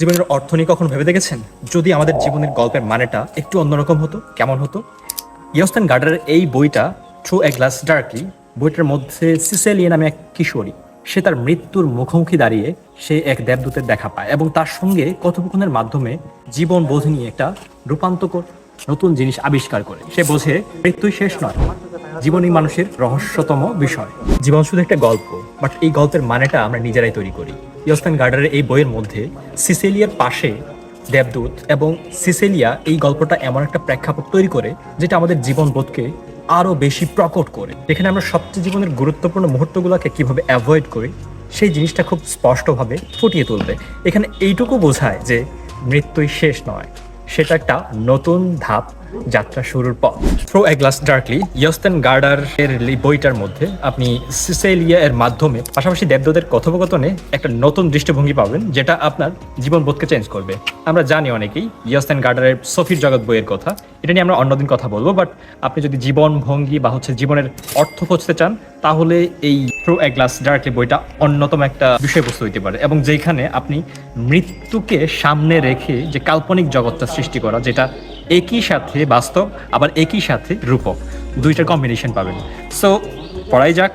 জীবনের অর্থ নিয়ে কখনো ভেবে দেখেছেন? যদি আমাদের জীবনের গল্পের মানেটা একটু অন্যরকম হতো, কেমন হতো? ইয়স্তান গার্ডারের এই বইটা থ্রু এ গ্লাস ডার্কলি বইটার মধ্যে সিসেলিয়া নামে এক কিশোরী, সে তার মৃত্যুর মুখোমুখি দাঁড়িয়ে সে এক দেবদূতের দেখা পায় এবং তার সঙ্গে কথোপকথনের মাধ্যমে জীবন বোধ নিয়ে একটা রূপান্তকর নতুন জিনিস আবিষ্কার করে। সে বোঝে মৃত্যুই শেষ নয়, জীবনই মানুষের রহস্যতম বিষয়। জীবন শুধু একটা গল্প বাট এই গল্পের মানেটা আমরা নিজেরাই তৈরি করি। ইয়স্তান গার্ডারের এই বইয়ের মধ্যে সিসেলিয়ার পাশে দেবদূত এবং সিসেলিয়া এই গল্পটা এমন একটা প্রেক্ষাপট তৈরি করে যেটা আমাদের জীবনবোধকে আরও বেশি প্রকট করে। এখানে আমরা সবচেয়ে জীবনের গুরুত্বপূর্ণ মুহূর্তগুলোকে কীভাবে অ্যাভয়েড করি, সেই জিনিসটা খুব স্পষ্টভাবে ফুটিয়ে তুলবে। এখানে এইটুকু বোঝায় যে মৃত্যুই শেষ নয়, সেটা একটা নতুন ধাপ যাত্রা শুরুর পথ। থ্রো এ গ্লাস ডার্কলি ইয়স্তেন গার্ডার এর বইটার মধ্যে আপনি সিসেলিয়া এর মাধ্যমে পাশাপাশি দেবদূতের কথোপকথনে একটা নতুন দৃষ্টিভঙ্গি পাবেন, যেটা আপনার জীবনবোধকে চেঞ্জ করবে। আমরা জানি অনেকেই ইয়স্তেন গার্ডারের সফির জগৎ বইয়ের কথা। এটা নিয়ে আমরা অন্যদিন কথা বলব বাট আপনি যদি জীবন ভঙ্গি বা হচ্ছে জীবনের অর্থ খুঁজতে চান, তাহলে এই থ্রো এ গ্লাস ডার্কলি বইটা অন্যতম একটা বিষয়বস্তু হইতে পারে। এবং যেখানে আপনি মৃত্যুকে সামনে রেখে যে কাল্পনিক জগৎটা সৃষ্টি করা, যেটা একই সাথে বাস্তব আবার একই সাথে রূপক। দুইটার কম্বিনেশন পাবেন। সো পড়াই যাক।